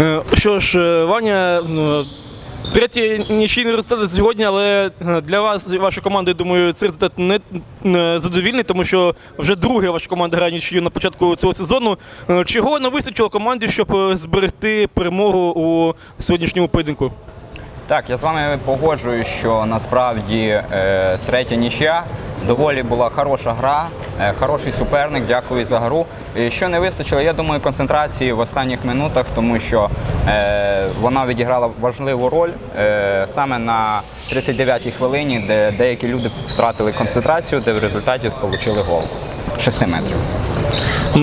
Е, Що ж, е, Ваня, ну, третій нічийний результат сьогодні, але е, для вас вашої команди, думаю, цей результат не, задовільний, тому що вже друге ваша команда грає нічию на початку цього сезону. Е, Чого не вистачило команді, щоб е, зберегти перемогу у сьогоднішньому поєдинку? Так, я з вами погоджуюсь, що насправді е, третя нічия доволі була хороша гра, е, хороший суперник. Дякую за гру. Що не вистачило, я думаю, концентрації в останніх минутах, тому що е, вона відіграла важливу роль е, саме на 39-й хвилині, де деякі люди втратили концентрацію, де в результаті отримали гол 6 метрів.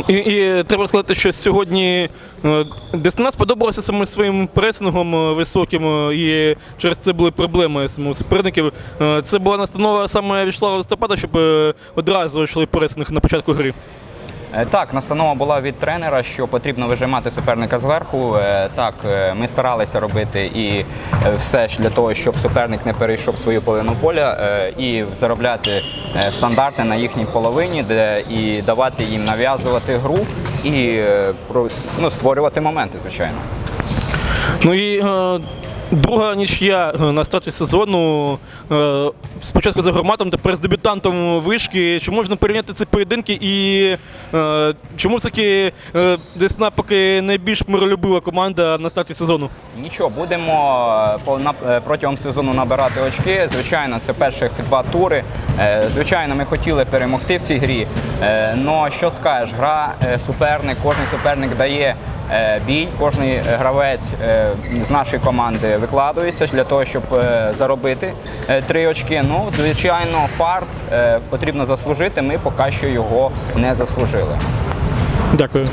І, і треба сказати, що сьогодні е, сподобалася саме своїм пресингом е, високим, е, і через це були проблеми саме у суперників. Це була настанова саме Вячеслава Листопада, щоб одразу йшли пресинг на початку гри. Е, Так, настанова була від тренера, що потрібно вижимати суперника зверху. Е, Так, е, ми старалися робити і все ж для того, щоб суперник не перейшов свою половину поля і заробляти стандарти на їхній половині, де і давати їм нав'язувати гру і ну, створювати моменти, звичайно. Ну і друга нічия е, на старті сезону. Е, спочатку за громатом, тепер з дебютантом вишки. Чи можна порівняти ці поєдинки і е, чому все-таки Десна поки найбільш миролюбива команда на старті сезону? Нічого, будемо протягом сезону набирати очки. Звичайно, це перших два тури. Е, Звичайно, ми хотіли перемогти в цій грі. Але що скажеш, гра е, суперник, кожен суперник дає е, бій, кожен гравець з нашої команди викладується для того, щоб заробити три очки. Ну, звичайно, фарт потрібно заслужити. Ми поки що його не заслужили. Дякую.